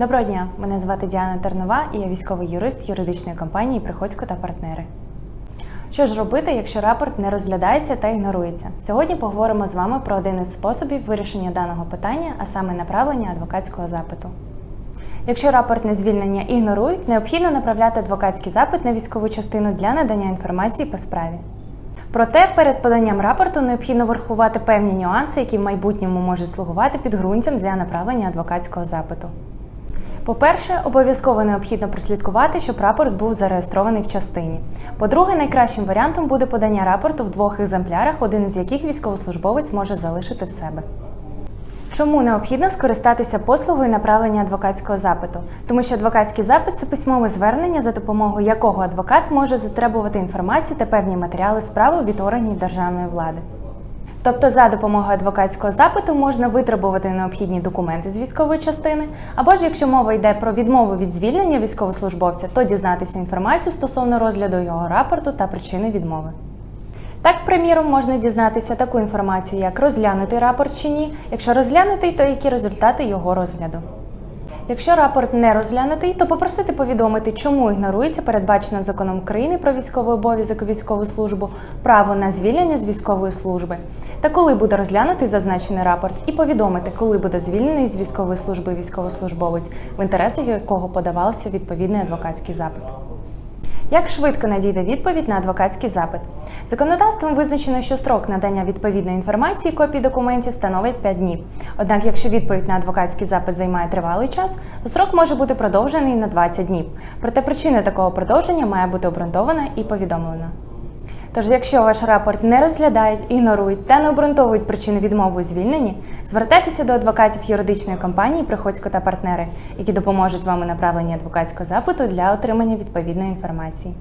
Доброго дня, мене звати Діана Тернова і я військовий юрист юридичної компанії Приходько та партнери. Що ж робити, якщо рапорт не розглядається та ігнорується? Сьогодні поговоримо з вами про один із способів вирішення даного питання, а саме направлення адвокатського запиту. Якщо рапортне звільнення ігнорують, необхідно направляти адвокатський запит на військову частину для надання інформації по справі. Проте перед поданням рапорту необхідно врахувати певні нюанси, які в майбутньому можуть слугувати підґрунтям для направлення адвокатського запиту. По-перше, обов'язково необхідно прослідкувати, щоб рапорт був зареєстрований в частині. По-друге, найкращим варіантом буде подання рапорту в двох екземплярах, один із яких військовослужбовець може залишити в себе. Чому необхідно скористатися послугою направлення адвокатського запиту? Тому що адвокатський запит це письмове звернення, за допомогою якого адвокат може затребувати інформацію та певні матеріали справи від органів державної влади. Тобто, за допомогою адвокатського запиту можна витребувати необхідні документи з військової частини, або ж якщо мова йде про відмову від звільнення військовослужбовця, то дізнатися інформацію стосовно розгляду його рапорту та причини відмови. Так, приміром, можна дізнатися таку інформацію, як розглянутий рапорт чи ні. Якщо розглянутий, то які результати його розгляду. Якщо рапорт не розглянутий, то попросити повідомити, чому ігнорується передбачено законом України про військовий обов'язок і військову службу право на звільнення з військової служби, та коли буде розглянутий зазначений рапорт, і повідомити, коли буде звільнений з військової служби військовослужбовець, в інтересах якого подавався відповідний адвокатський запит. Як швидко надійде відповідь на адвокатський запит? Законодавством визначено, що строк надання відповідної інформації копії документів становить 5 днів. Однак, якщо відповідь на адвокатський запит займає тривалий час, то строк може бути продовжений на 20 днів. Проте причина такого продовження має бути обґрунтована і повідомлена. Тож, якщо ваш рапорт не розглядають, ігнорують та не обґрунтовують причини відмови у звільненні, звертайтеся до адвокатів юридичної компанії Приходько та партнери, які допоможуть вам у направленні адвокатського запиту для отримання відповідної інформації.